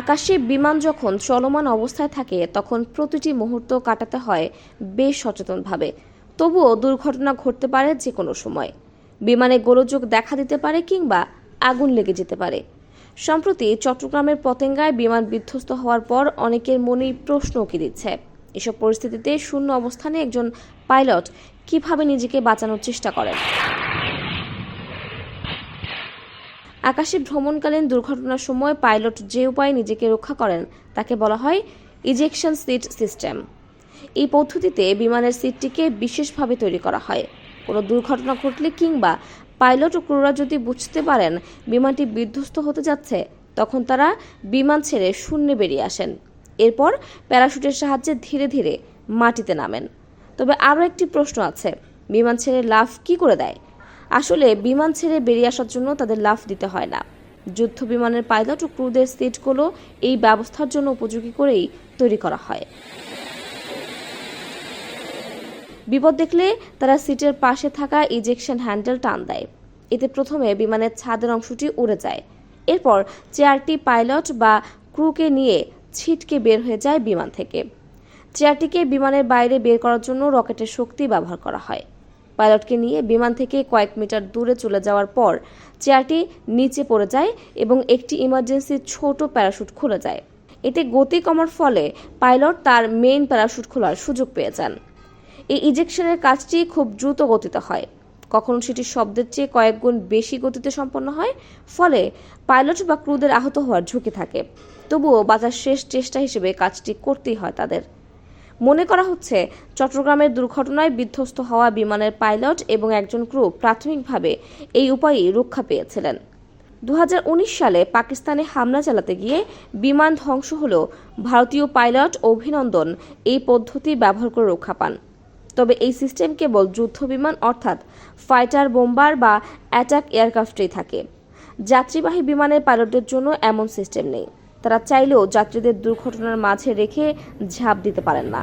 আকাশে বিমান যখন চলমান অবস্থায় থাকে, তখন প্রতিটি মুহূর্ত কাটাতে হয় বেশ সচেতনভাবে। তবুও দুর্ঘটনা ঘটতে পারে যে কোনো সময়। বিমানে গোলযোগ দেখা দিতে পারে কিংবা আগুন লেগে যেতে পারে। সম্প্রতি চট্টগ্রামের পতেঙ্গায় বিমান বিধ্বস্ত হওয়ার পর অনেকের মনেই প্রশ্ন উঁকি দিচ্ছে। এসব পরিস্থিতিতে শূন্য অবস্থানে একজন পাইলট কীভাবে নিজেকে বাঁচানোর চেষ্টা করেন? আকাশে ভ্রমণকালীন দুর্ঘটনার সময় পাইলট যে উপায়ে নিজেকে রক্ষা করেন, তাকে বলা হয় ইজেকশন সিট সিস্টেম এই পদ্ধতিতে বিমানের সিটটিকে বিশেষভাবে তৈরি করা হয়। কোনো দুর্ঘটনা ঘটলে কিংবা পাইলট ও ক্রুরা যদি বুঝতে পারেন বিমানটি বিধ্বস্ত হতে যাচ্ছে, তখন তারা বিমান ছেড়ে শূন্যে বেরিয়ে আসেন। এরপর প্যারাশুটের সাহায্যে ধীরে ধীরে মাটিতে নামেন। তবে আরও একটি প্রশ্ন আছে, বিমান ছেড়ে লাভ কি করে দেয়? আসলে বিমান ছেড়ে বেরিয়ে আসার জন্য তাদের লাফ দিতে হয় না। যুদ্ধ বিমানের পাইলট ও ক্রুদের সিটগুলো এই ব্যবস্থার জন্য উপযোগী করেই তৈরি করা হয়। বিপদ দেখলে তারা সিটের পাশে থাকা ইজেকশন হ্যান্ডেল টান দেয়। এতে প্রথমে বিমানের ছাদের অংশটি উড়ে যায়। এরপর চেয়ারটি পাইলট বা ক্রুকে নিয়ে ছিটকে বের হয়ে যায় বিমান থেকে। চেয়ারটিকে বিমানের বাইরে বের করার জন্য রকেটের শক্তি ব্যবহার করা হয়। পাইলটকে নিয়ে বিমান থেকে কয়েক মিটার দূরে চলে যাওয়ার পর চেয়ারটি নিচে পড়ে যায় এবং একটি ইমার্জেন্সি ছোট প্যারাশুট খুলে যায়। এতে গতি কমার ফলে পাইলট তার মেইন প্যারাশুট খোলার সুযোগ পেয়ে যান। এই ইজেকশনের কাজটি খুব দ্রুত গতিতে হয়। কখনো সেটি শব্দের চেয়ে কয়েক গুণ বেশি গতিতে সম্পন্ন হয়, ফলে পাইলট বা ক্রুদের আহত হওয়ার ঝুঁকি থাকে। তবুও বাজার শেষ চেষ্টা হিসেবে কাজটি করতেই হয় তাদের। মনে করা হচ্ছে, চট্টগ্রামের দুর্ঘটনায় বিধ্বস্ত হওয়া বিমানের পাইলট এবং একজন ক্রু প্রাথমিকভাবে এই উপায়েই রক্ষা পেয়েছিলেন। দু হাজার উনিশ সালে পাকিস্তানে হামলা চালাতে গিয়ে বিমান ধ্বংস হলেও ভারতীয় পাইলট অভিনন্দন এই পদ্ধতি ব্যবহার করে রক্ষা পান। তবে এই সিস্টেম কেবল যুদ্ধ বিমান অর্থাৎ ফাইটার বোম্বার বা অ্যাটাক এয়ারক্রাফটেই থাকে। যাত্রীবাহী বিমানের পাইলটদের জন্য এমন সিস্টেম নেই। তারা চাইলেও যাত্রীদের দুর্ঘটনার মাঝে রেখে ঝাঁপ দিতে পারেন না।